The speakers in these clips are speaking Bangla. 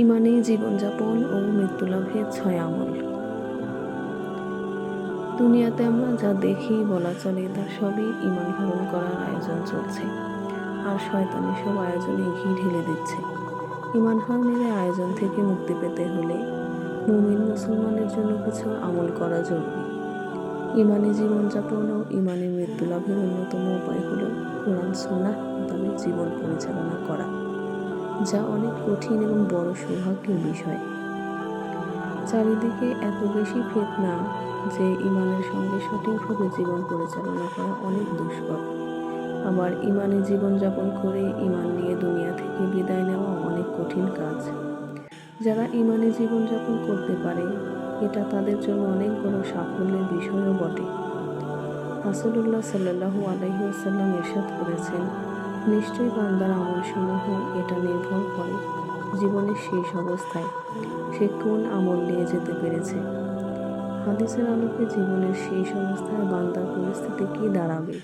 ইমানেই জীবনযাপন ও মৃত্যুলাভের ছয় আমল। দুনিয়াতে আমরা যা দেখি, বলা চলে, তা সবই ইমান হরণ করার আয়োজন চলছে। আর শয়তানি সব আয়োজনে ঘি ঢেলে দিচ্ছে। ইমান হরণের আয়োজন থেকে মুক্তি পেতে হলে মুমিন মুসলমানের জন্য কিছু আমল করা জরুরি। ইমানি জীবনযাপন ও ইমানি মৃত্যু লাভের অন্যতম উপায় হল কোরআন সোনা মোতাবেক জীবন পরিচালনা করা। যা অনেক কঠিন এবং বড় সৌভাগ্যের বিষয়। চারিদিকে এত বেশি ফেতনা যে ইমানের সঙ্গে সঠিকভাবে জীবন পরিচালনা করা অনেক দুষ্কর। আবার ইমানে জীবনযাপন করে ইমান নিয়ে দুনিয়া থেকে বিদায় নেওয়া অনেক কঠিন কাজ। যারা ইমানে জীবনযাপন করতে পারে, এটা তাদের জন্য অনেক বড় সাফল্যের বিষয়ও বটে। রাসুলুল্লাহ সাল্লাহু আলহিউসাল্লাম এরশাদ করেছেন নিশ্চয়ই বান্দার আমলসমূহ এটা নির্ভর করে জীবনের শেষ অবস্থায় সে কোন আমল নিয়ে যেতে পেরেছে। হাদিসের আলোকে জীবনের শেষ অবস্থায় বান্দার পরিস্থিতি কী দাঁড়াবে,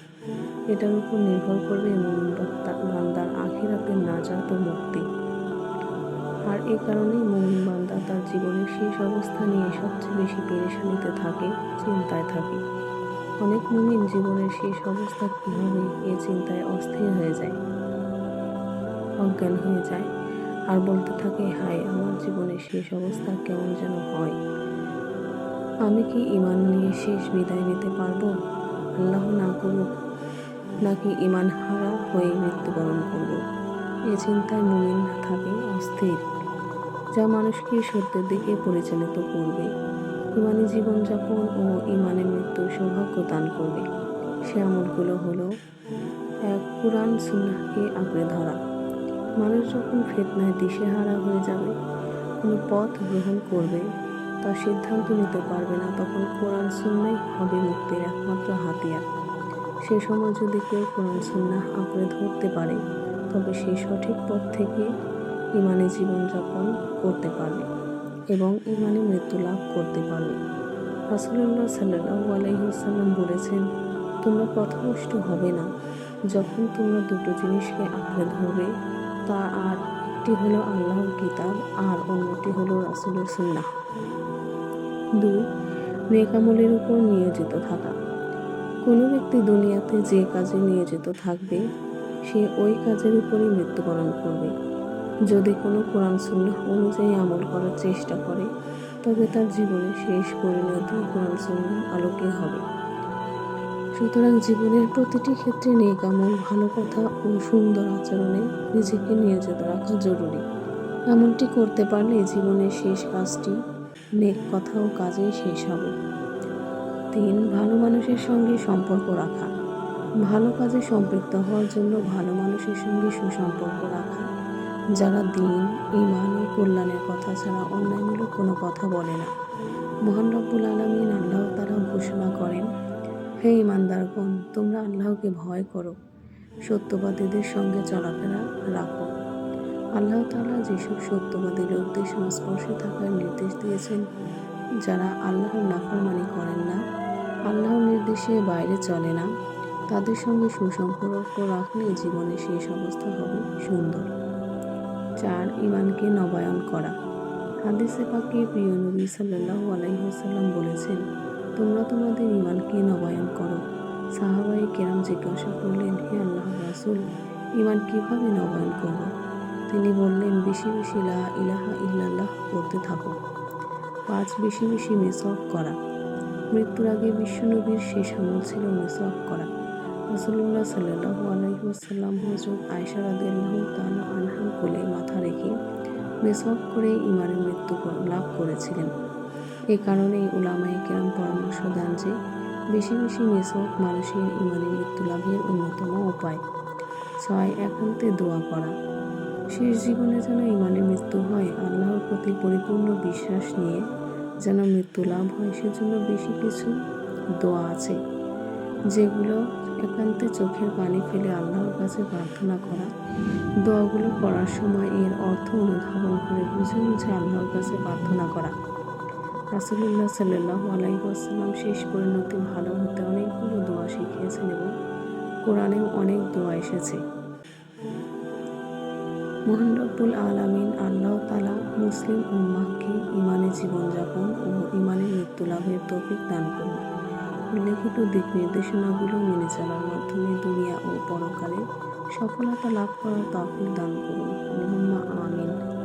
এটার উপর নির্ভর করবে মুমিন বান্দা- বান্দার আখিরাতের নাজাত মুক্তি। আর এ কারণেই মুমিন বান্দা তার জীবনের শেষ অবস্থা নিয়ে সবচেয়ে বেশি পেরেশানিতে থাকে, চিন্তায় থাকে। অনেক মুমিন জীবনের শেষ অবস্থা কী হবে এ চিন্তায় অস্থির হয়ে যায়? অজ্ঞান হয়ে যায় আর বলতে থাকে, হায়, আমার জীবনের শেষ অবস্থা কেমন যেন হয়। আমি কি ইমান নিয়ে শেষ বিদায় নিতে পারব? আল্লাহ না করুক, নাকি ইমান হারা হয়ে মৃত্যুবরণ করব? এ চিন্তায় মুমিন থাকে অস্থির, যা মানুষকে সত্যের দিকে পরিচালিত করবে। ইমানি জীবনযাপন ও ইমানে মৃত্যুর সৌভাগ্য দান করবে। সে আমলগুলো হলো এক কোরআন সুন্নাহকে আঁকড়ে ধরা। মানুষ যখন ফেতনায় দিশেহারা হয়ে যাবে, কোনো পথ গ্রহণ করবে তা সিদ্ধান্ত নিতে পারবে না, তখন কোরআন সুন্নাই হবে মুক্তির একমাত্র হাতিয়ার। সে সময় যদি কেউ কোরআন সুন্নাহ আঁকড়ে ধরতে পারে, তবে সে সঠিক পথ থেকে ইমানে জীবনযাপন করতে পারবে। এবং ইমানে মৃত্যু লাভ করতে পারবে রাসুল্লাহ সাল্লাহ আলাইসাল্লাম বলেছেন, তোমরা পথভ্রষ্ট হবে না। যখন তোমরা দুটো জিনিসকে আঁকড়ে ধরবে তা আর একটি হলো আল্লাহর কিতাব, আর অন্যটি হলো রাসুলের সুন্নাহ। দুই, নেকামলের উপর নিয়োজিত থাকা। কোনো ব্যক্তি দুনিয়াতে যে কাজে নিয়োজিত থাকবে, সে ওই কাজের উপরই মৃত্যুবরণ করবে। যদি কোনো কোরআন সুন্নাহ অনুযায়ী আমল করার চেষ্টা করে, তবে তার জীবনের শেষ পরিণতি কোরআন সুন্নাহ আলোকে হবে। সুতরাং জীবনের প্রতিটি ক্ষেত্রে নেক আমল, ভালো কথা ও সুন্দর আচরণে নিজেকে নিয়োজিত রাখা জরুরি। এমনটি করতে পারলে জীবনের শেষ কাজটি নেক কথা ও কাজেই শেষ হবে। তিন, ভালো মানুষের সঙ্গে সম্পর্ক রাখা। ভালো কাজে সম্পৃক্ত হওয়ার জন্য ভালো মানুষের সঙ্গে সুসম্পর্ক রাখা। যারা দিন ইমান ও কল্যাণের কথা ছাড়া অন্যায়মূলক কোনো কথা বলে না। মহান রব্বুল আলমিন আল্লাহ তারা ঘোষণা করেন, হে ইমানদারগণ তোমরা আল্লাহকে ভয় করো। সত্যবাদীদের সঙ্গে চলাফেরা রাখো। আল্লাহ তালা যেসব সত্যবাদী লোকদের সংস্পর্শে থাকার নির্দেশ দিয়েছেন, যারা আল্লাহর নাফরমানি করেন না, আল্লাহর নির্দেশে বাইরে চলে না, তাদের সঙ্গে সুসম্পর্ক রাখলে জীবনে শেষ অবস্থা হবে সুন্দর। চার ইমানকে নবায়ন করা। হাদিসে পাকে প্রিয় নবী সাল্লাহ আলাইসাল্লাম বলেছেন, তোমরা তোমাদের ইমানকে নবায়ন করো। সাহাবাই কেরাম জিজ্ঞাসা করলেন, হে আল্লাহ রাসুল, ইমান কীভাবে নবায়ন করব? তিনি বললেন, বেশি বেশি লা ইলাহা ইল্লাল্লাহ করতে থাকো। পাঁচ বেশি বেশি মেসক করা। মৃত্যুর আগে বিশ্বনবীর শেষ আমল ছিল মেসক করা। রাসুল্লাহ সাল্লাহ আলাইসাল্লাম হজরত আয়সা রাদিয়াল্লাহ তাআলা আনহার কোলে মাথা রেখে মেসক করে ইমানের মৃত্যু লাভ করেছিলেন। এ কারণেই উলামায়ে কেরাম পরামর্শ দেন যে, বেশি বেশি মেসক মানুষের ইমানের মৃত্যু লাভের অন্যতম উপায়। ছয়, একান্তে দোয়া করা। শেষ জীবনে যেন ইমানের মৃত্যু হয়, আল্লাহর প্রতি পরিপূর্ণ বিশ্বাস নিয়ে যেন মৃত্যু লাভ হয়, সেজন্য বেশি কিছু দোয়া আছে। যেগুলো একান্তে চোখের পানি ফেলে আল্লাহর কাছে প্রার্থনা করা, দোয়াগুলো করার সময় এর অর্থ অনুধাবন করে বুঝে বুঝে আল্লাহর কাছে প্রার্থনা করা। রাসুলুল্লাহ সাল্লাহ আলাইসাল্লাম শেষ পরিণতি ভালো হতে অনেকগুলো দোয়া শিখিয়েছেন এবং কোরআনেও অনেক দোয়া এসেছে। মহান রব্বুল আলামিন আল্লাহ তালা মুসলিম উম্মাহকে ইমানে জীবনযাপন ও ইমানে মৃত্যু লাভের তৌফিক দান করুন। উল্লেখিত দিক নির্দেশনাগুলো মেনে চলার মাধ্যমে দুনিয়া ও পরকালে সফলতা লাভ করার তফিক দান করুন। আমিন।